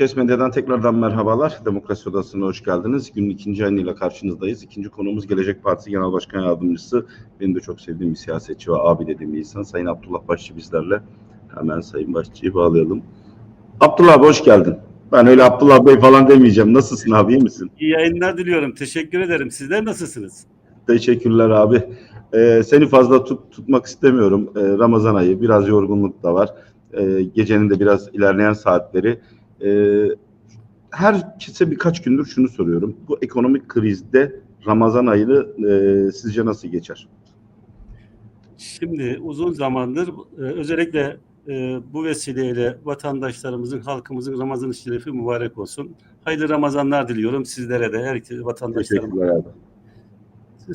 Üç Medya'dan tekrardan merhabalar. Demokrasi Odası'na hoş geldiniz. Günün ikinci ayınıyla karşınızdayız. İkinci konuğumuz Gelecek Partisi Genel Başkan Yardımcısı. Benim de çok sevdiğim bir siyasetçi ve abi dediğim bir insan. Sayın Abdullah Başçı bizlerle. Hemen Sayın Başçı'yı bağlayalım. Abdullah abi hoş geldin. Ben öyle Abdullah Bey falan demeyeceğim. Nasılsın abi iyi misin? İyi yayınlar diliyorum. Teşekkür ederim. Sizler nasılsınız? Teşekkürler abi. Ee, seni fazla tut, tutmak istemiyorum. Ee, Ramazan ayı biraz yorgunluk da var. Ee, gecenin de biraz ilerleyen saatleri. Ee, herkese birkaç gündür şunu soruyorum. Bu ekonomik krizde Ramazan ayını e, sizce nasıl geçer? Şimdi uzun zamandır e, özellikle e, bu vesileyle vatandaşlarımızın, halkımızın Ramazan şerefi mübarek olsun. Hayırlı Ramazanlar diliyorum sizlere de, herkese vatandaşlarıma. E,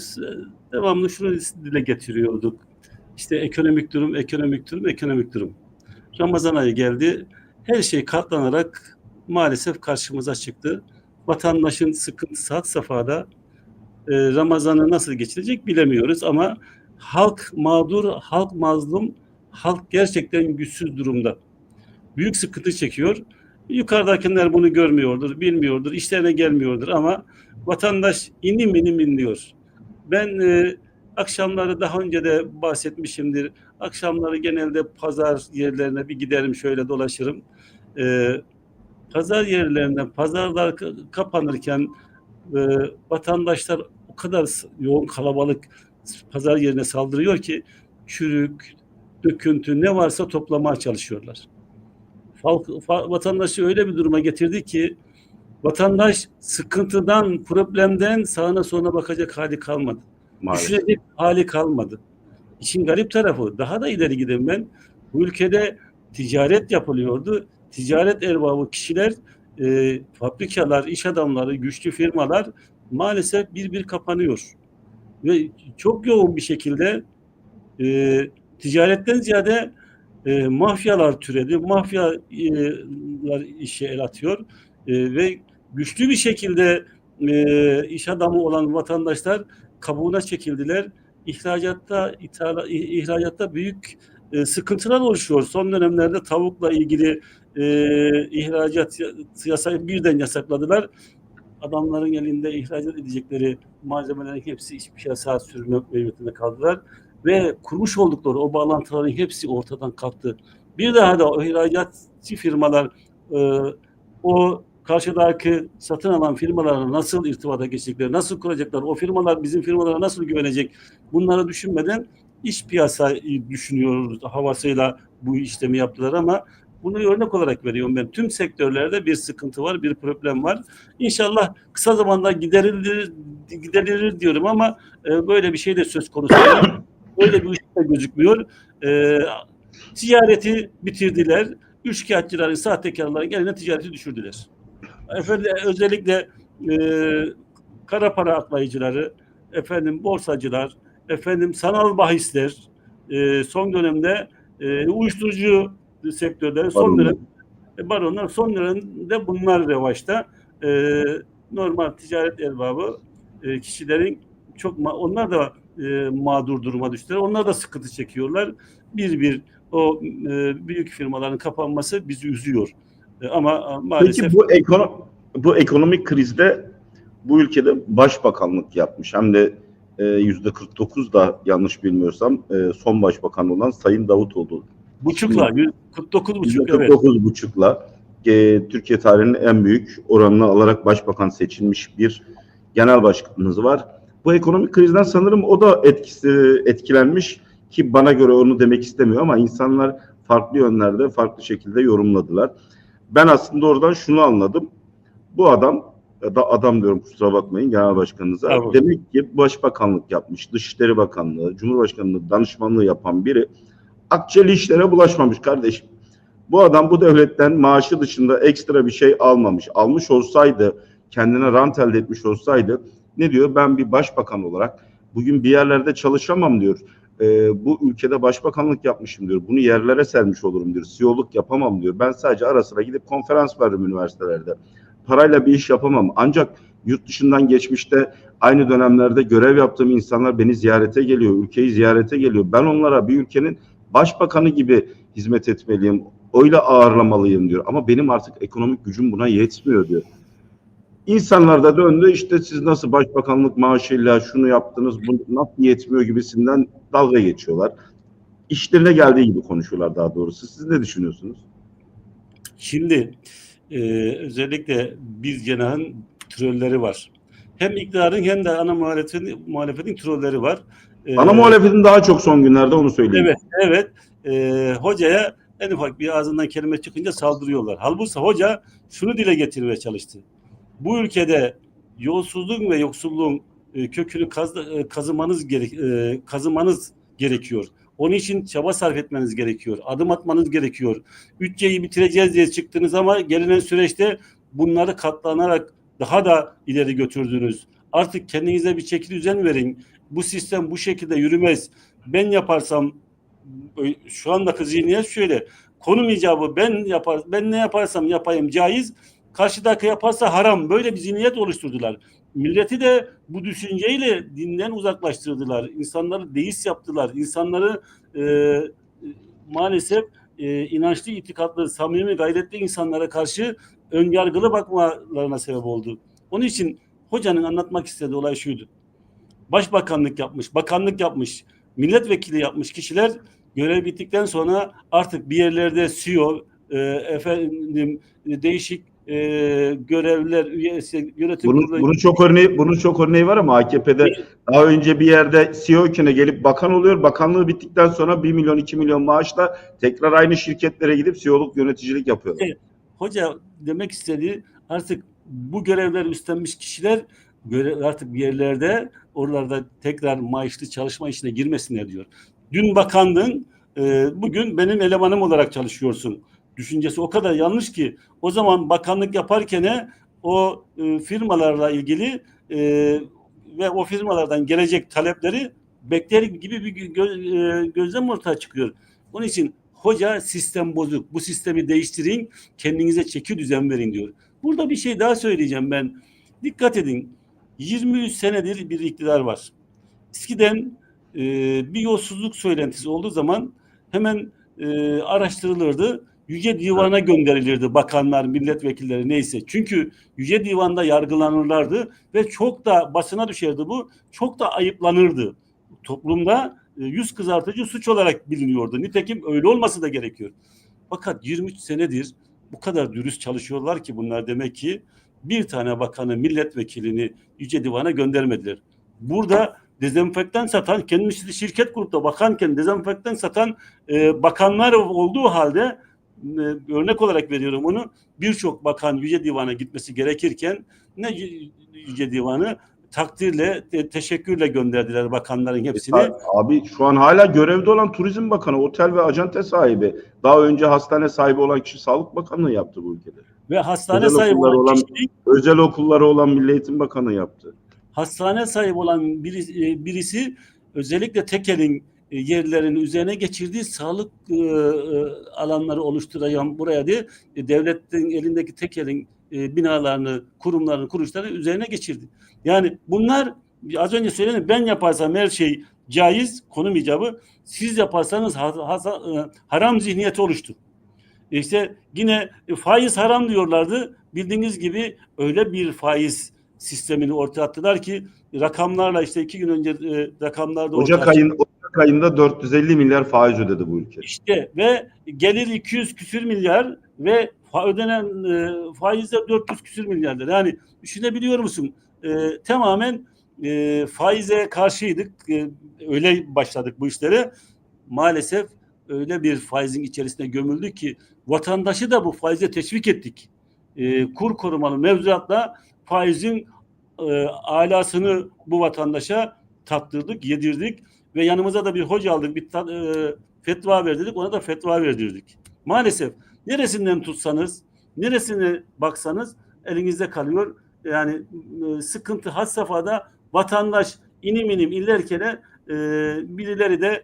devamlı şunu dile getiriyorduk. İşte ekonomik durum, ekonomik durum, ekonomik durum. Ramazan ayı geldi. Her şey katlanarak maalesef karşımıza çıktı. Vatandaşın sıkıntısı had safhada e, Ramazan'ı nasıl geçirecek bilemiyoruz ama halk mağdur, halk mazlum, halk gerçekten güçsüz durumda. Büyük sıkıntı çekiyor. Yukarıdakiler bunu görmüyordur, bilmiyordur, işlerine gelmiyordur ama vatandaş inim inim inliyor. Ben e, akşamları daha önce de bahsetmişimdir. Akşamları genelde pazar yerlerine bir giderim şöyle dolaşırım. E, pazar yerlerine pazarlar ka- kapanırken e, vatandaşlar o kadar yoğun kalabalık pazar yerine saldırıyor ki çürük, döküntü ne varsa toplamaya çalışıyorlar. Halk, vatandaşı öyle bir duruma getirdi ki vatandaş sıkıntıdan, problemden sağına soluna bakacak hali kalmadı. Maalesef. Düşünecek hali kalmadı. İşin garip tarafı daha da ileri gideyim ben. Bu ülkede ticaret yapılıyordu. Ticaret erbabı kişiler, e, fabrikalar, iş adamları, güçlü firmalar maalesef bir bir kapanıyor. Ve çok yoğun bir şekilde e, ticaretten ziyade e, mafyalar türedi. Mafyalar işe el atıyor. E, ve güçlü bir şekilde e, iş adamı olan vatandaşlar kabuğuna çekildiler. İhracatta, ithala, ihracatta büyük e, sıkıntılar oluşuyor. Son dönemlerde tavukla ilgili e, ihracat yasayı birden yasakladılar. Adamların elinde ihracat edecekleri malzemelerin hepsi iç piyasaya sürme mevcutunda kaldılar. Ve kurmuş oldukları o bağlantıların hepsi ortadan kalktı. Bir daha da o ihracatçı firmalar e, o karşıdaki satın alan firmalarla nasıl irtibata geçecekler, nasıl kuracaklar, o firmalar bizim firmalara nasıl güvenecek bunları düşünmeden iç piyasayı düşünüyoruz havasıyla bu işlemi yaptılar ama bunu örnek olarak veriyorum ben. Tüm sektörlerde bir sıkıntı var, bir problem var. İnşallah kısa zamanda giderilir, giderilir diyorum ama e, böyle bir şey de söz konusu değil. Öyle bir ışık da gözükmüyor. E, ticareti bitirdiler. Üçkağıtçıların, sahtekarların eline ticareti düşürdüler. Efendim özellikle e, kara para aklayıcıları, efendim borsacılar, efendim sanal bahisler e, son dönemde e, uyuşturucu sektörleri son dönem e, baronlar son dönemde bunlar revaçta. E, normal ticaret erbabı e, kişilerin çok ma- onlar da e, mağdur duruma düştüler. Onlar da sıkıntı çekiyorlar. Bir bir o e, büyük firmaların kapanması bizi üzüyor. E, ama e, maalesef Peki bu ekono bu ekonomik krizde bu ülkede başbakanlık yapmış. Hem de e, yüzde 49 da yanlış bilmiyorsam son başbakan olan Sayın Davutoğlu. buçukla 49 buçuk evet. 49 buçukla e, Türkiye tarihinin en büyük oranını alarak başbakan seçilmiş bir genel başkanımız var. Bu ekonomik krizden sanırım o da etkisi etkilenmiş ki bana göre onu demek istemiyor ama insanlar farklı yönlerde farklı şekilde yorumladılar. Ben aslında oradan şunu anladım. Bu adam ya da adam diyorum kusura bakmayın genel başkanınıza. Tamam. Demek ki başbakanlık yapmış, Dışişleri Bakanlığı, Cumhurbaşkanlığı danışmanlığı yapan biri akçeli işlere bulaşmamış kardeşim. Bu adam bu devletten maaşı dışında ekstra bir şey almamış. Almış olsaydı, kendine rant elde etmiş olsaydı ne diyor? Ben bir başbakan olarak bugün bir yerlerde çalışamam diyor. Ee, bu ülkede başbakanlık yapmışım diyor. Bunu yerlere sermiş olurum diyor. CEO'luk yapamam diyor. Ben sadece ara sıra gidip konferans veririm üniversitelerde. Parayla bir iş yapamam. Ancak yurt dışından geçmişte aynı dönemlerde görev yaptığım insanlar beni ziyarete geliyor. Ülkeyi ziyarete geliyor. Ben onlara bir ülkenin başbakanı gibi hizmet etmeliyim. öyle ağırlamalıyım diyor. Ama benim artık ekonomik gücüm buna yetmiyor diyor. İnsanlar da döndü işte siz nasıl başbakanlık maaşıyla şunu yaptınız bu nasıl yetmiyor gibisinden dalga geçiyorlar. İşlerine geldiği gibi konuşuyorlar daha doğrusu. Siz ne düşünüyorsunuz? Şimdi e, özellikle bir cenahın trolleri var. Hem iktidarın hem de ana muhalefetin, muhalefetin trolleri var. E, Ana muhalefetin daha çok son günlerde onu söyleyeyim. Evet, evet. E, hocaya en ufak bir ağzından kelime çıkınca saldırıyorlar. Halbuki hoca şunu dile getirmeye çalıştı. Bu ülkede yolsuzluk ve yoksulluğun e, kökünü kaz, e, kazımanız gerek, e, kazımanız gerekiyor. Onun için çaba sarf etmeniz gerekiyor. Adım atmanız gerekiyor. Bütçeyi bitireceğiz diye çıktınız ama gelinen süreçte bunları katlanarak daha da ileri götürdünüz. Artık kendinize bir çeki düzen verin. Bu sistem bu şekilde yürümez. Ben yaparsam şu andaki zihniyet şöyle. Konum icabı ben yapar ben ne yaparsam yapayım caiz. Karşıdaki yaparsa haram. Böyle bir zihniyet oluşturdular. Milleti de bu düşünceyle dinden uzaklaştırdılar. İnsanları deist yaptılar. İnsanları e, maalesef e, inançlı, itikatlı, samimi, gayretli insanlara karşı önyargılı bakmalarına sebep oldu. Onun için hocanın anlatmak istediği olay şuydu. Başbakanlık yapmış, bakanlık yapmış, milletvekili yapmış kişiler görev bittikten sonra artık bir yerlerde CEO, e, efendim değişik e, görevler, üyesi, yönetim bunun, kurulu- bunun çok örneği bunun çok örneği var ama AKP'de daha önce bir yerde CEO iken gelip bakan oluyor. Bakanlığı bittikten sonra 1 milyon 2 milyon maaşla tekrar aynı şirketlere gidip CEO'luk yöneticilik yapıyorlar. Evet. Hoca demek istediği artık bu görevler üstlenmiş kişiler görev artık bir yerlerde oralarda tekrar maaşlı çalışma işine girmesinler diyor. Dün bakandın, e, bugün benim elemanım olarak çalışıyorsun. Düşüncesi o kadar yanlış ki o zaman bakanlık yaparken o e, firmalarla ilgili e, ve o firmalardan gelecek talepleri bekler gibi bir gö- e, gözlem ortaya çıkıyor. Onun için hoca sistem bozuk. Bu sistemi değiştirin, kendinize çeki düzen verin diyor. Burada bir şey daha söyleyeceğim ben. Dikkat edin. 23 senedir bir iktidar var. Eskiden e, bir yolsuzluk söylentisi olduğu zaman hemen e, araştırılırdı. Yüce Divan'a gönderilirdi bakanlar, milletvekilleri neyse. Çünkü Yüce Divan'da yargılanırlardı ve çok da basına düşerdi bu. Çok da ayıplanırdı. Toplumda e, yüz kızartıcı suç olarak biliniyordu. Nitekim öyle olması da gerekiyor. Fakat 23 senedir bu kadar dürüst çalışıyorlar ki bunlar demek ki bir tane bakanı, milletvekilini Yüce Divan'a göndermediler. Burada dezenfektan satan, kendisi şirket kurup da bakanken dezenfektan satan e, bakanlar olduğu halde örnek olarak veriyorum onu birçok bakan Yüce Divan'a gitmesi gerekirken ne Yü- Yüce Divan'ı takdirle, te- teşekkürle gönderdiler bakanların hepsini. Abi şu an hala görevde olan Turizm Bakanı, otel ve acente sahibi. Daha önce hastane sahibi olan kişi Sağlık Bakanlığı yaptı bu ülkede. Ve hastane Özel sahibi olan, olan- kişinin Özel okulları olan Milli Eğitim Bakanı yaptı. hastane sahibi olan birisi, e, birisi özellikle tekelin e, yerlerini üzerine geçirdiği sağlık e, e, alanları oluşturan buraya diye e, devletin elindeki tekelin e, binalarını, kurumlarını, kuruluşlarını üzerine geçirdi. Yani bunlar az önce söyledim ben yaparsam her şey caiz, konum icabı. Siz yaparsanız ha- ha- haram zihniyeti oluştu. İşte yine faiz haram diyorlardı. Bildiğiniz gibi öyle bir faiz sistemini ortaya attılar ki rakamlarla işte iki gün önce e, rakamlarda Ocak, ayın, Ocak ayında 450 milyar faiz ödedi bu ülke. İşte ve gelir 200 küsür milyar ve ödenen e, faiz de 400 küsür milyardır. Yani düşünebiliyor musun? E, tamamen e, faize karşıydık. E, öyle başladık bu işlere. Maalesef öyle bir faizin içerisine gömüldük ki vatandaşı da bu faize teşvik ettik. E, kur korumalı mevzuatla faizin e, alasını bu vatandaşa tattırdık, yedirdik ve yanımıza da bir hoca aldık, bir ta- e, fetva verdirdik, ona da fetva verdirdik. Maalesef neresinden tutsanız, neresine baksanız elinizde kalıyor. Yani e, sıkıntı had safhada vatandaş inim inim illerken e, birileri de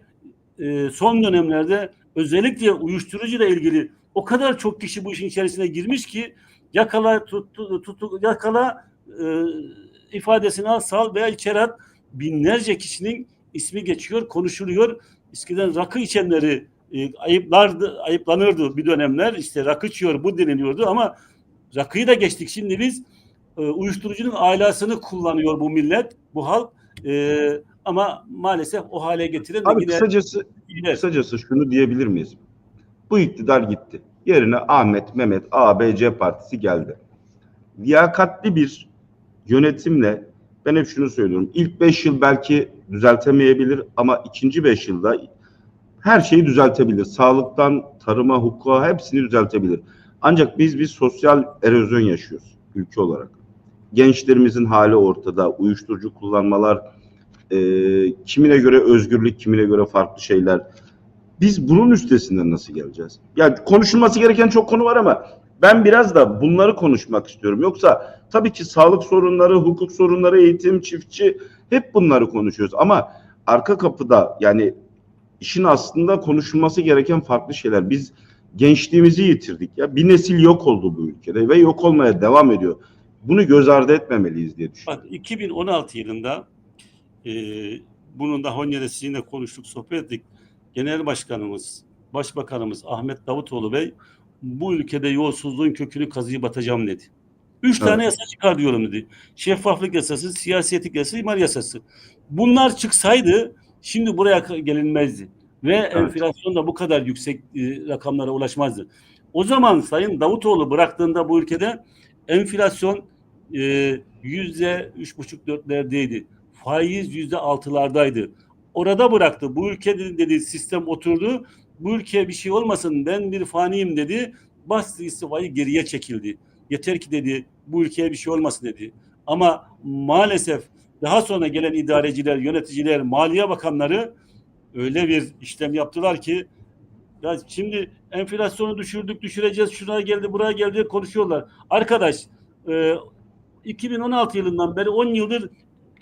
e, son dönemlerde özellikle uyuşturucu ile ilgili o kadar çok kişi bu işin içerisine girmiş ki yakala tuttu, tuttu yakala e, ifadesini al sal veya içeri at binlerce kişinin ismi geçiyor, konuşuluyor. Eskiden rakı içenleri e, ayıplardı, ayıplanırdı bir dönemler. İşte rakı içiyor, bu deniliyordu ama rakıyı da geçtik. Şimdi biz e, uyuşturucunun alasını kullanıyor bu millet, bu halk. E, ama maalesef o hale getiren de Abi yine kısacası iyiler. kısacası şunu diyebilir miyiz? Bu iktidar gitti. Yerine Ahmet, Mehmet, A, B, C partisi geldi. Liyakatli bir yönetimle ben hep şunu söylüyorum. İlk 5 yıl belki düzeltemeyebilir ama ikinci 5 yılda her şeyi düzeltebilir. Sağlıktan, tarıma, hukuka hepsini düzeltebilir. Ancak biz bir sosyal erozyon yaşıyoruz ülke olarak. Gençlerimizin hali ortada. Uyuşturucu kullanmalar, e, kimine göre özgürlük, kimine göre farklı şeyler. Biz bunun üstesinden nasıl geleceğiz? Yani konuşulması gereken çok konu var ama ben biraz da bunları konuşmak istiyorum. Yoksa tabii ki sağlık sorunları, hukuk sorunları, eğitim, çiftçi hep bunları konuşuyoruz. Ama arka kapıda yani işin aslında konuşulması gereken farklı şeyler. Biz gençliğimizi yitirdik ya. Bir nesil yok oldu bu ülkede ve yok olmaya devam ediyor. Bunu göz ardı etmemeliyiz diye düşünüyorum. Bak 2016 yılında e, bunun daha önce sizinle konuştuk, sohbet ettik. Genel Başkanımız, Başbakanımız Ahmet Davutoğlu Bey bu ülkede yolsuzluğun kökünü kazıyıp atacağım dedi. Üç Evet. tane yasa çıkar diyorum dedi. Şeffaflık yasası, siyasi etik yasası, imar yasası. Bunlar çıksaydı şimdi buraya gelinmezdi. Ve enflasyon da bu kadar yüksek e, rakamlara ulaşmazdı. O zaman Sayın Davutoğlu bıraktığında bu ülkede enflasyon e, yüzde üç buçuk dörtlerdeydi. Faiz yüzde altılardaydı. Orada bıraktı. Bu ülkede dedi sistem oturdu. Bu ülkeye bir şey olmasın ben bir faniyim dedi. Bastı istifayı geriye çekildi. Yeter ki dedi bu ülkeye bir şey olmasın dedi. Ama maalesef daha sonra gelen idareciler, yöneticiler, maliye bakanları öyle bir işlem yaptılar ki ya şimdi enflasyonu düşürdük, düşüreceğiz, şuraya geldi, buraya geldi konuşuyorlar. Arkadaş e, 2016 yılından beri 10 yıldır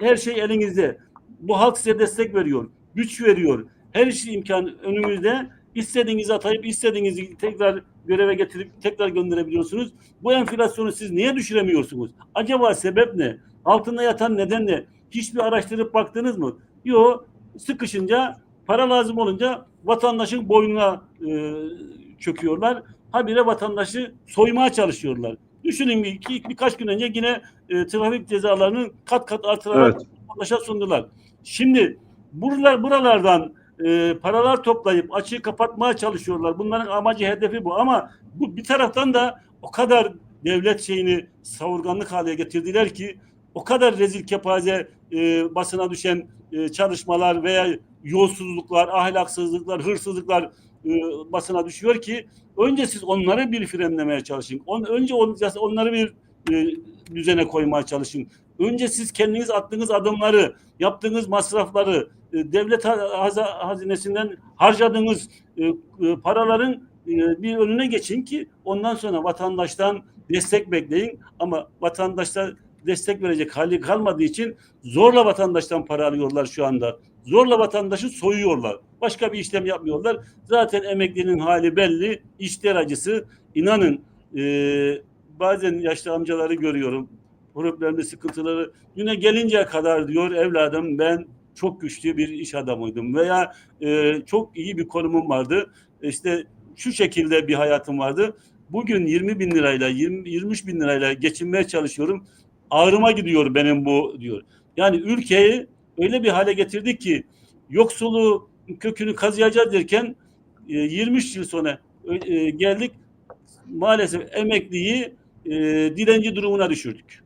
her şey elinizde. Bu halk size destek veriyor, güç veriyor. Her şey imkan önümüzde. İstediğinizi atayıp istediğinizi tekrar göreve getirip tekrar gönderebiliyorsunuz. Bu enflasyonu siz niye düşüremiyorsunuz? Acaba sebep ne? Altında yatan neden ne? Hiçbir araştırıp baktınız mı? Yok. Sıkışınca para lazım olunca vatandaşın boynuna e, çöküyorlar. Habire vatandaşı soymaya çalışıyorlar. Düşünün bir, iki, birkaç gün önce yine e, trafik cezalarının kat kat artırarak Evet. Vatandaşa sundular. Şimdi buralar buralardan e, paralar toplayıp açığı kapatmaya çalışıyorlar. Bunların amacı hedefi bu ama bu bir taraftan da o kadar devlet şeyini savurganlık hale getirdiler ki o kadar rezil kepaze e, basına düşen e, çalışmalar veya yolsuzluklar, ahlaksızlıklar, hırsızlıklar e, basına düşüyor ki önce siz onları bir frenlemeye çalışın. On, önce on, onları bir e, düzene koymaya çalışın. Önce siz kendiniz attığınız adımları, yaptığınız masrafları, e, devlet hazinesinden harcadığınız e, e, paraların bir önüne geçin ki ondan sonra vatandaştan destek bekleyin. Ama vatandaşta destek verecek hali kalmadığı için zorla vatandaştan para alıyorlar şu anda. Zorla vatandaşı soyuyorlar. Başka bir işlem yapmıyorlar. Zaten emeklinin hali belli. İşler acısı. İnanın e, bazen yaşlı amcaları görüyorum. Problemli sıkıntıları. Yine gelinceye kadar diyor evladım ben çok güçlü bir iş adamıydım veya e, çok iyi bir konumum vardı. İşte şu şekilde bir hayatım vardı. Bugün 20 bin lirayla 20, 23 bin lirayla geçinmeye çalışıyorum. Ağrıma gidiyor benim bu diyor. Yani ülkeyi öyle bir hale getirdik ki yoksulluğu kökünü kazıyacağız derken e, 23 yıl sonra e, geldik maalesef emekliyi e, dilenci durumuna düşürdük.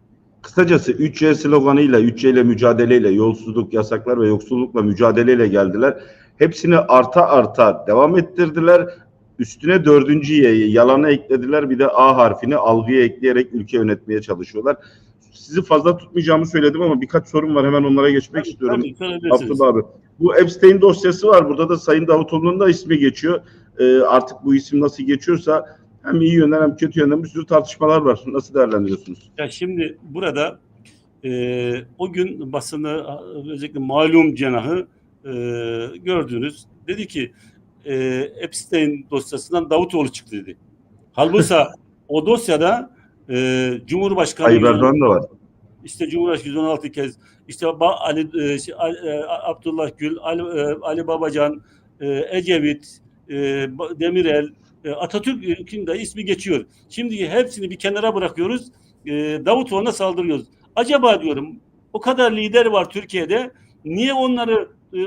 Kısacası 3C sloganıyla, 3C ile mücadeleyle, yolsuzluk, yasaklar ve yoksullukla mücadeleyle geldiler. Hepsini arta arta devam ettirdiler. Üstüne dördüncü Y'yi yalana eklediler. Bir de A harfini algıya ekleyerek ülke yönetmeye çalışıyorlar. Sizi fazla tutmayacağımı söyledim ama birkaç sorum var. Hemen onlara geçmek istiyorum. Tabii, söyleyebilirsiniz. Abdullah abi. Bu Epstein dosyası var. Burada da Sayın Davutoğlu'nun da ismi geçiyor. Ee, artık bu isim nasıl geçiyorsa hem iyi yönden hem kötü yönden bir sürü tartışmalar var. Nasıl değerlendiriyorsunuz? Ya şimdi burada e, o gün basını özellikle malum cenahı e, gördünüz. Dedi ki e, Epstein dosyasından Davutoğlu çıktı dedi. Halbuki o dosyada e, Cumhurbaşkanı Tayyip Erdoğan da var. işte Cumhurbaşkanı 116 kez işte Ba- Ali, e, şey, Ali- e, Abdullah Gül, Ali, e, Ali Babacan, e, Ecevit, e, Demirel, Atatürk'ün de ismi geçiyor. Şimdi hepsini bir kenara bırakıyoruz. E, Davutoğlu'na saldırıyoruz. Acaba diyorum o kadar lider var Türkiye'de. Niye onları e,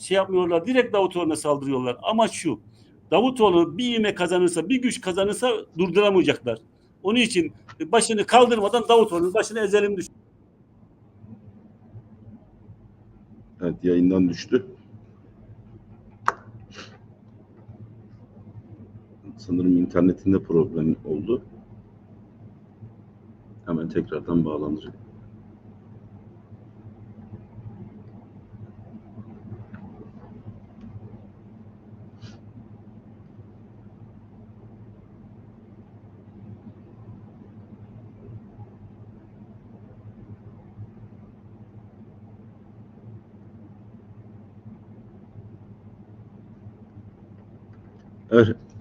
şey yapmıyorlar? Direkt Davutoğlu'na saldırıyorlar. Ama şu. Davutoğlu bir ivme kazanırsa, bir güç kazanırsa durduramayacaklar. Onun için başını kaldırmadan Davutoğlu'nun başını ezelim düş. Evet yayından düştü. Sanırım internetinde problem oldu. Hemen tekrardan bağlanacak.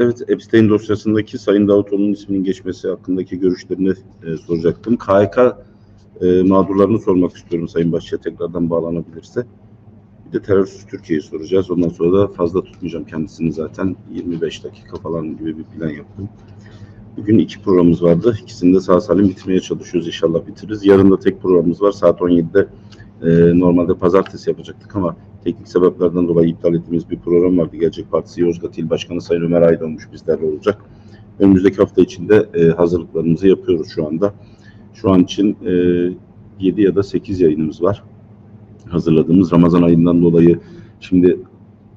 Evet, Epstein dosyasındaki Sayın Davutoğlu'nun isminin geçmesi hakkındaki görüşlerini e, soracaktım. KHK e, mağdurlarını sormak istiyorum Sayın Başçı'ya tekrardan bağlanabilirse. Bir de terörsüz Türkiye'yi soracağız. Ondan sonra da fazla tutmayacağım kendisini zaten. 25 dakika falan gibi bir plan yaptım. Bugün iki programımız vardı. İkisini de sağ salim bitirmeye çalışıyoruz. İnşallah bitiririz. Yarın da tek programımız var. Saat 17'de e, normalde pazartesi yapacaktık ama teknik sebeplerden dolayı iptal ettiğimiz bir program vardı. Gelecek Partisi Yozgat İl Başkanı Sayın Ömer Aydınmış bizlerle olacak. Önümüzdeki hafta içinde e, hazırlıklarımızı yapıyoruz şu anda. Şu an için e, 7 ya da 8 yayınımız var. Hazırladığımız Ramazan ayından dolayı şimdi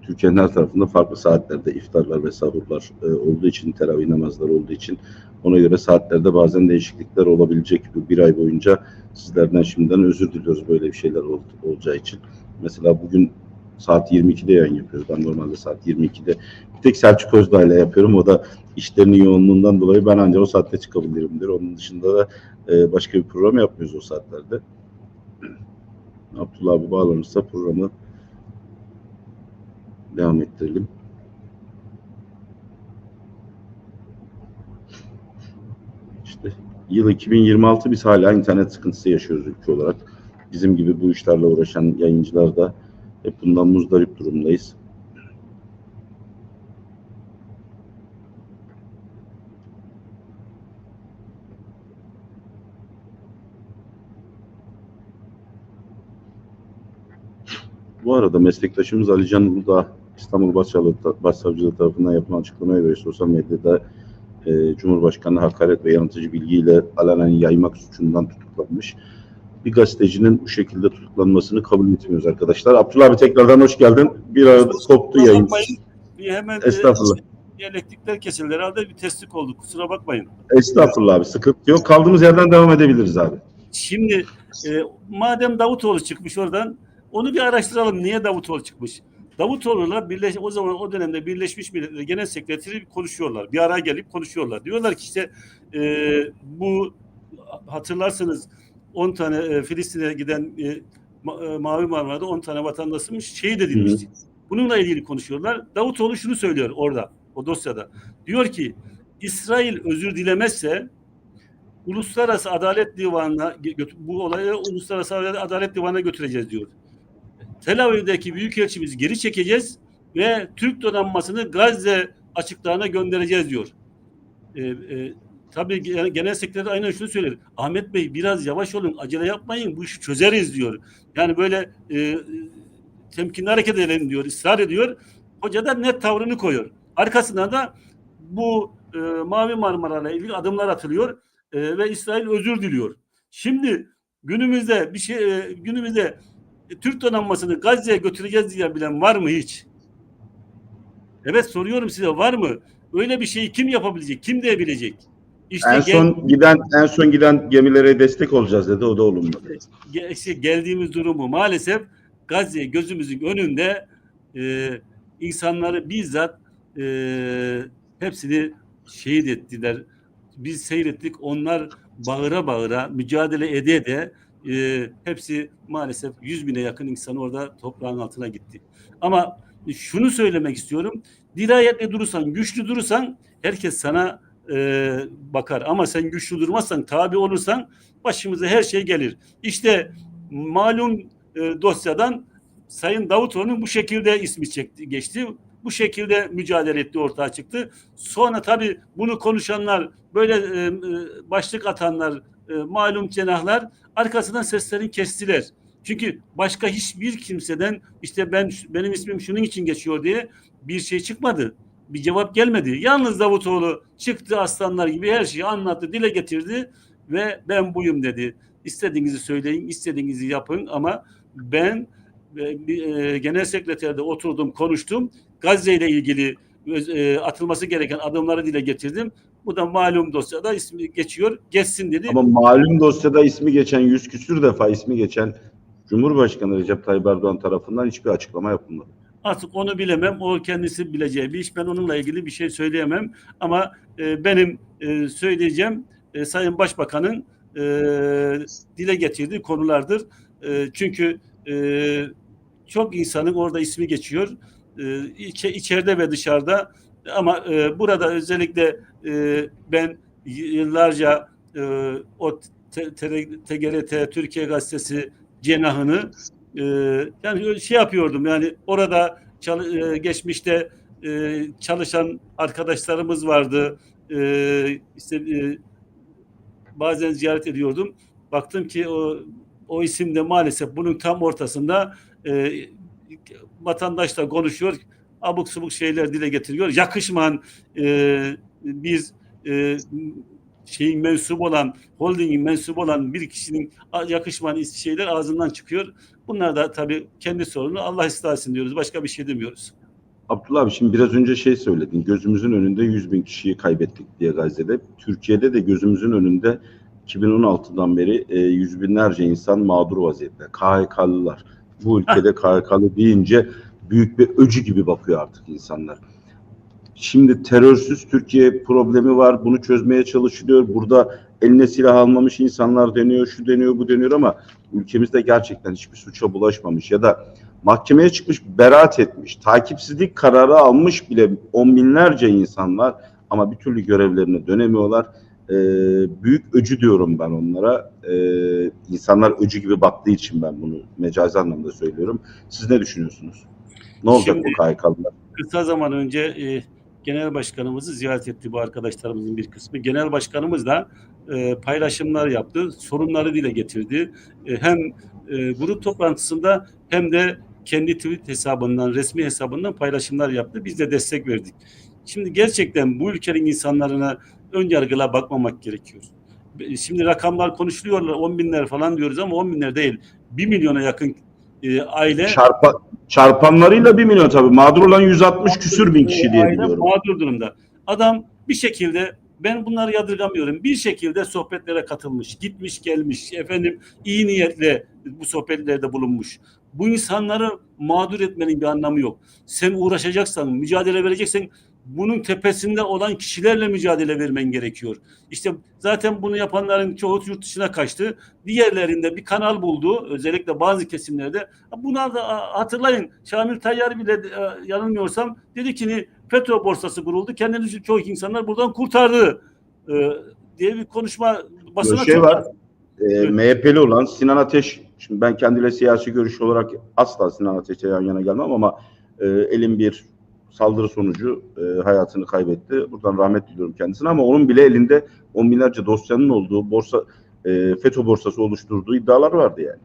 Türkiye'nin her tarafında farklı saatlerde iftarlar ve sahurlar e, olduğu için, teravih namazları olduğu için ona göre saatlerde bazen değişiklikler olabilecek bir ay boyunca sizlerden şimdiden özür diliyoruz böyle bir şeyler ol- olacağı için. Mesela bugün saat 22'de yayın yapıyoruz. Ben normalde saat 22'de bir tek Selçuk Özdağ ile yapıyorum. O da işlerinin yoğunluğundan dolayı ben ancak o saatte çıkabilirimdir. Onun dışında da e, başka bir program yapmıyoruz o saatlerde. Abdullah abi bağlanırsa programı devam ettirelim. İşte yıl 2026 biz hala internet sıkıntısı yaşıyoruz ülke olarak. Bizim gibi bu işlerle uğraşan yayıncılar da hep bundan muzdarip durumdayız. Bu arada meslektaşımız Ali Can Uludağ İstanbul Başsavcılığı, Başsavcılığı tarafından yapılan açıklamaya göre sosyal medyada e, Cumhurbaşkanı hakaret ve yanıltıcı bilgiyle alenen yaymak suçundan tutuklanmış. Bir gazetecinin bu şekilde tutuklanmasını kabul etmiyoruz arkadaşlar. Abdullah abi tekrardan hoş geldin. Bir arada koptu yayın. Bir hemen Estağfurullah. e, elektrikler kesildi herhalde bir testlik oldu. Kusura bakmayın. Estağfurullah abi sıkıntı yok. Kaldığımız yerden devam edebiliriz abi. Şimdi e, madem Davutoğlu çıkmış oradan onu bir araştıralım. Niye Davutoğlu çıkmış? Davutoğlu'la birleş, o zaman o dönemde Birleşmiş Milletler Genel Sekreteri konuşuyorlar. Bir araya gelip konuşuyorlar. Diyorlar ki işte e, bu hatırlarsanız 10 tane e, Filistin'e giden e, Ma- e, Mavi Marmara'da 10 tane vatandaşımız şehit edilmişti. Bununla ilgili konuşuyorlar. Davutoğlu şunu söylüyor orada o dosyada. Diyor ki İsrail özür dilemezse Uluslararası Adalet Divanı'na bu olayı Uluslararası Adalet Divanı'na götüreceğiz diyor. Tel Aviv'deki büyükelçimizi geri çekeceğiz ve Türk donanmasını Gazze açıklarına göndereceğiz diyor. Ee, e, tabii gen- genel sekreter aynen şunu söyler. Ahmet Bey biraz yavaş olun, acele yapmayın, bu işi çözeriz diyor. Yani böyle e, e, temkinli hareket edelim diyor, ısrar ediyor. Hoca da net tavrını koyuyor. Arkasından da bu e, Mavi Marmara'yla ilgili adımlar atılıyor e, ve İsrail özür diliyor. Şimdi günümüzde bir şey e, günümüzde e, Türk donanmasını Gazze'ye götüreceğiz diye bilen var mı hiç? Evet soruyorum size var mı? Öyle bir şeyi kim yapabilecek? Kim diyebilecek? İşte En gel- son giden en son giden gemilere destek olacağız dedi. O da olumlu. ge- işte geldiğimiz durumu maalesef Gazze gözümüzün önünde e, insanları bizzat e, hepsini şehit ettiler. Biz seyrettik. Onlar bağıra bağıra mücadele ede de e, hepsi maalesef 100 bine yakın insan orada toprağın altına gitti. Ama şunu söylemek istiyorum. Dirayetli durursan, güçlü durursan herkes sana e, bakar. Ama sen güçlü durmazsan, tabi olursan başımıza her şey gelir. İşte malum e, dosyadan Sayın Davutoğlu'nun bu şekilde ismi çekti, geçti. Bu şekilde mücadele etti ortaya çıktı. Sonra tabii bunu konuşanlar, böyle e, e, başlık atanlar, e, malum cenahlar arkasından seslerini kestiler. Çünkü başka hiçbir kimseden işte ben benim ismim şunun için geçiyor diye bir şey çıkmadı. Bir cevap gelmedi. Yalnız Davutoğlu çıktı aslanlar gibi her şeyi anlattı, dile getirdi ve ben buyum dedi. İstediğinizi söyleyin, istediğinizi yapın ama ben e, e, genel sekreterde oturdum, konuştum. Gazze ile ilgili e, atılması gereken adımları dile getirdim. Bu da malum dosyada ismi geçiyor. Geçsin dedi. Ama malum dosyada ismi geçen yüz küsür defa ismi geçen Cumhurbaşkanı Recep Tayyip Erdoğan tarafından hiçbir açıklama yapılmadı. Artık onu bilemem. O kendisi bileceği bir iş. Ben onunla ilgili bir şey söyleyemem. Ama e, benim e, söyleyeceğim e, Sayın Başbakan'ın e, dile getirdiği konulardır. E, çünkü e, çok insanın orada ismi geçiyor. E, içe, içeride ve dışarıda. Ama e, burada özellikle e, ben yıllarca e, o TGRT Türkiye Gazetesi cenahını e, yani şey yapıyordum. Yani orada çal- e, geçmişte e, çalışan arkadaşlarımız vardı. E, işte e, bazen ziyaret ediyordum. Baktım ki o o isim de maalesef bunun tam ortasında e, vatandaşla konuşuyor abuk subuk şeyler dile getiriyor yakışmayan e, bir e, şeyin mensup olan, holdingin mensup olan bir kişinin yakışmayan şeyler ağzından çıkıyor. Bunlar da tabii kendi sorunu. Allah ıslah diyoruz. Başka bir şey demiyoruz. Abdullah abi şimdi biraz önce şey söyledin. Gözümüzün önünde 100 bin kişiyi kaybettik diye Gazze'de. Türkiye'de de gözümüzün önünde 2016'dan beri e, yüz binlerce insan mağdur vaziyette. KHK'lılar. Bu ülkede KHK'lı deyince büyük bir öcü gibi bakıyor artık insanlar. Şimdi terörsüz Türkiye problemi var. Bunu çözmeye çalışılıyor. Burada eline silah almamış insanlar deniyor, şu deniyor, bu deniyor ama ülkemizde gerçekten hiçbir suça bulaşmamış ya da mahkemeye çıkmış, beraat etmiş, takipsizlik kararı almış bile on binlerce insan var ama bir türlü görevlerine dönemiyorlar. Ee, büyük öcü diyorum ben onlara. Ee, insanlar öcü gibi baktığı için ben bunu mecazi anlamda söylüyorum. Siz ne düşünüyorsunuz? Ne olacak Şimdi- bu KHK'lılar? Kısa zaman önce e, genel başkanımızı ziyaret etti bu arkadaşlarımızın bir kısmı. Genel başkanımız da e, paylaşımlar yaptı, sorunları dile getirdi. E, hem e, grup toplantısında hem de kendi tweet hesabından, resmi hesabından paylaşımlar yaptı. Biz de destek verdik. Şimdi gerçekten bu ülkenin insanlarına ön yargıyla bakmamak gerekiyor. Şimdi rakamlar konuşuluyorlar 10 binler falan diyoruz ama 10 binler değil. 1 milyona yakın e, aile Çarpa, çarpanlarıyla bir milyon tabii. Mağdur olan 160 küsür bin kişi diye Aile biliyorum. mağdur durumda. Adam bir şekilde ben bunları yadırgamıyorum. Bir şekilde sohbetlere katılmış, gitmiş gelmiş, efendim iyi niyetle bu sohbetlerde bulunmuş. Bu insanları mağdur etmenin bir anlamı yok. Sen uğraşacaksan, mücadele vereceksen bunun tepesinde olan kişilerle mücadele vermen gerekiyor. İşte zaten bunu yapanların çoğu yurt dışına kaçtı. Diğerlerinde bir kanal buldu. Özellikle bazı kesimlerde. Buna da hatırlayın. Şamil Tayyar bile e, yanılmıyorsam dedi ki FETÖ borsası kuruldu. Kendini çoğu insanlar buradan kurtardı. e, diye bir konuşma basına şey var. Ee, MHP'li olan Sinan Ateş, şimdi ben kendiyle siyasi görüş olarak asla Sinan Ateş'le yan yana gelmem ama e, elin bir saldırı sonucu e, hayatını kaybetti. Buradan rahmet diliyorum kendisine ama onun bile elinde on binlerce dosyanın olduğu borsa e, FETÖ borsası oluşturduğu iddialar vardı yani.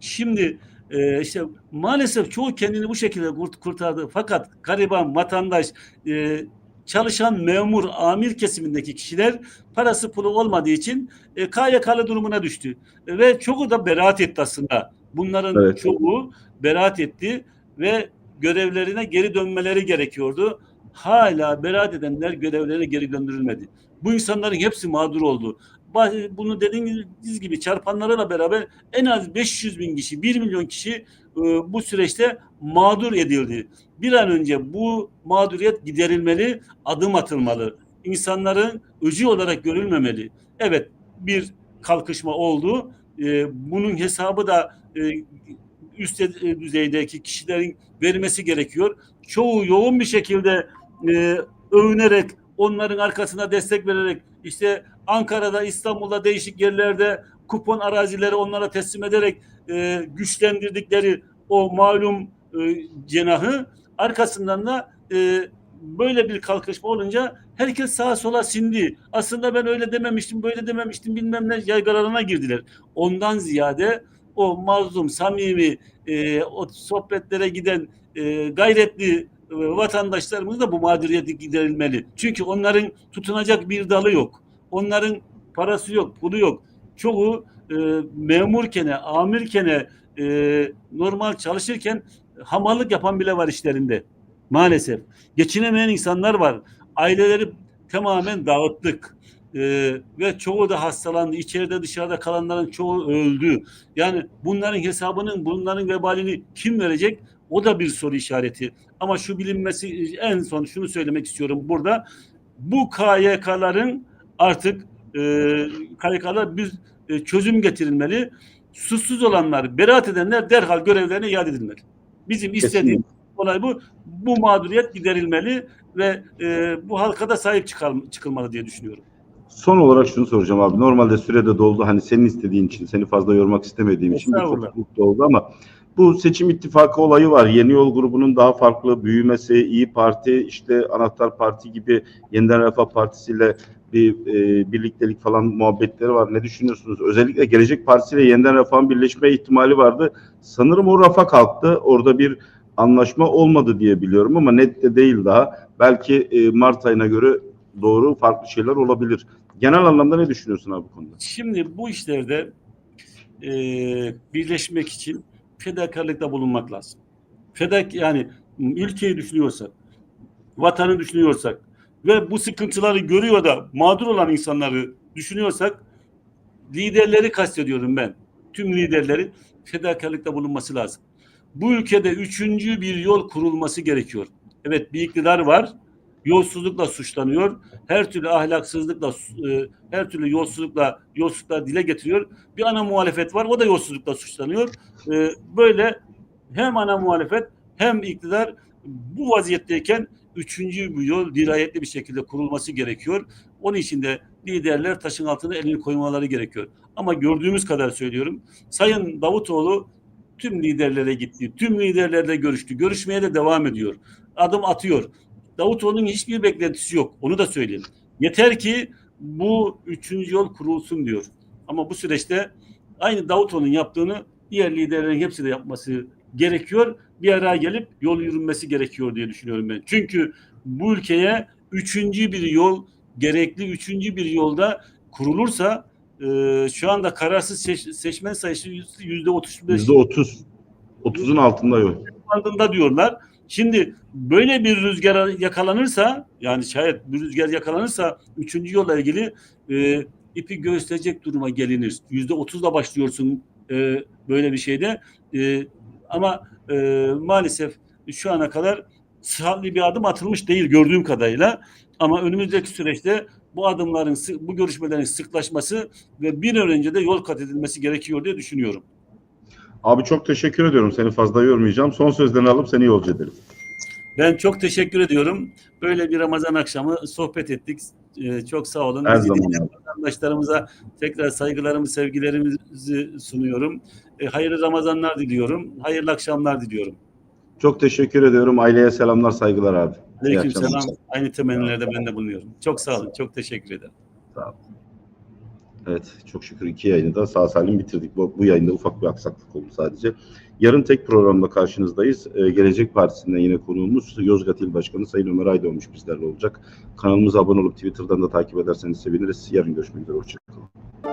Şimdi e, işte maalesef çoğu kendini bu şekilde kurt, kurtardı. Fakat gariban vatandaş, e, çalışan memur, amir kesimindeki kişiler parası pulu olmadığı için e, KYK'lı durumuna düştü. E, ve çoğu da beraat etti aslında. Bunların Evet. çoğu beraat etti ve görevlerine geri dönmeleri gerekiyordu. Hala beraat edenler görevlerine geri döndürülmedi. Bu insanların hepsi mağdur oldu. Bunu dediğiniz gibi çarpanlarıyla beraber en az 500 bin kişi, 1 milyon kişi e, bu süreçte mağdur edildi. Bir an önce bu mağduriyet giderilmeli, adım atılmalı. İnsanların öcü olarak görülmemeli. Evet bir kalkışma oldu. E, bunun hesabı da e, üst e, düzeydeki kişilerin vermesi gerekiyor. Çoğu yoğun bir şekilde e, övünerek, onların arkasına destek vererek işte Ankara'da, İstanbul'da değişik yerlerde kupon arazileri onlara teslim ederek e, güçlendirdikleri o malum e, cenahı arkasından da e, böyle bir kalkışma olunca herkes sağa sola sindi. Aslında ben öyle dememiştim, böyle dememiştim bilmem ne yaygaralarına girdiler. Ondan ziyade o mazlum, samimi, e, o sohbetlere giden e, gayretli e, vatandaşlarımız da bu mağduriyeti giderilmeli. Çünkü onların tutunacak bir dalı yok. Onların parası yok, pulu yok. Çoğu e, memurkene, amirkene, e, normal çalışırken hamallık yapan bile var işlerinde. Maalesef. Geçinemeyen insanlar var. Aileleri tamamen dağıttık. Ee, ve çoğu da hastalandı. İçeride dışarıda kalanların çoğu öldü. Yani bunların hesabının, bunların vebalini kim verecek? O da bir soru işareti. Ama şu bilinmesi en son şunu söylemek istiyorum burada. Bu KYK'ların artık e, KYK'lar bir e, çözüm getirilmeli. Suçsuz olanlar, beraat edenler derhal görevlerine iade edilmeli. Bizim istediğimiz olay bu. Bu mağduriyet giderilmeli ve e, bu halka da sahip çıkal, çıkılmalı diye düşünüyorum. Son olarak şunu soracağım abi. Normalde sürede doldu. Hani senin istediğin için, seni fazla yormak istemediğim için bir kopukluk oldu ama bu seçim ittifakı olayı var. Yeni Yol grubunun daha farklı büyümesi, İyi Parti, işte Anahtar Parti gibi Yeniden Refah Partisi ile bir e, birliktelik falan muhabbetleri var. Ne düşünüyorsunuz? Özellikle Gelecek Partisi ile Yeniden Refah'ın birleşme ihtimali vardı. Sanırım o rafa kalktı. Orada bir anlaşma olmadı diye biliyorum ama net de değil daha. Belki e, Mart ayına göre doğru farklı şeyler olabilir. Genel anlamda ne düşünüyorsun abi bu konuda? Şimdi bu işlerde e, birleşmek için fedakarlıkta bulunmak lazım. Fedak yani ülkeyi düşünüyorsak, vatanı düşünüyorsak ve bu sıkıntıları görüyor da mağdur olan insanları düşünüyorsak liderleri kastediyorum ben. Tüm liderlerin fedakarlıkta bulunması lazım. Bu ülkede üçüncü bir yol kurulması gerekiyor. Evet bir iktidar var. Yolsuzlukla suçlanıyor. Her türlü ahlaksızlıkla, e, her türlü yolsuzlukla, yolsuzlukla dile getiriyor. Bir ana muhalefet var. O da yolsuzlukla suçlanıyor. E, Böyle hem ana muhalefet hem iktidar bu vaziyetteyken üçüncü bir yol dirayetli bir şekilde kurulması gerekiyor. Onun için de liderler taşın altına elini koymaları gerekiyor. Ama gördüğümüz kadar söylüyorum. Sayın Davutoğlu tüm liderlere gitti. Tüm liderlerle görüştü. Görüşmeye de devam ediyor. Adım atıyor. Davutoğlu'nun hiçbir beklentisi yok. Onu da söyleyeyim. Yeter ki bu üçüncü yol kurulsun diyor. Ama bu süreçte aynı Davutoğlu'nun yaptığını diğer liderlerin hepsi de yapması gerekiyor. Bir araya gelip yol yürünmesi gerekiyor diye düşünüyorum ben. Çünkü bu ülkeye üçüncü bir yol gerekli üçüncü bir yolda kurulursa e, şu anda kararsız seç- seçmen sayısı yüzde otuz Yüzde otuz. Otuzun altında yok. bandında diyorlar. Şimdi böyle bir rüzgar yakalanırsa yani şayet bir rüzgar yakalanırsa üçüncü yolla ilgili e, ipi gösterecek duruma gelinir. Yüzde otuzla başlıyorsun e, böyle bir şeyde. E, ama e, maalesef şu ana kadar sıhhatli bir adım atılmış değil gördüğüm kadarıyla. Ama önümüzdeki süreçte bu adımların, bu görüşmelerin sıklaşması ve bir önce de yol kat edilmesi gerekiyor diye düşünüyorum. Abi çok teşekkür ediyorum. Seni fazla yormayacağım. Son sözlerini alıp seni yolcu ederim. Ben çok teşekkür ediyorum. Böyle bir Ramazan akşamı sohbet ettik. Ee, çok sağ olun. Her Bizi zaman vatandaşlarımıza tekrar saygılarımı, sevgilerimizi sunuyorum. Ee, hayırlı Ramazanlar diliyorum. Hayırlı akşamlar diliyorum. Çok teşekkür ediyorum. Aileye selamlar, saygılar abi. Aleyküm selam. Aynı temennilerde ben de bulunuyorum. Çok sağ olun. Çok teşekkür ederim. Evet, çok şükür iki yayını da sağ salim bitirdik. Bu, bu yayında ufak bir aksaklık oldu sadece. Yarın tek programda karşınızdayız. Ee, Gelecek Partisi'nden yine konuğumuz Yozgat İl Başkanı Sayın Ömer Aydoğmuş bizlerle olacak. Kanalımıza abone olup Twitter'dan da takip ederseniz seviniriz. Yarın görüşmek üzere. Hoşçakalın.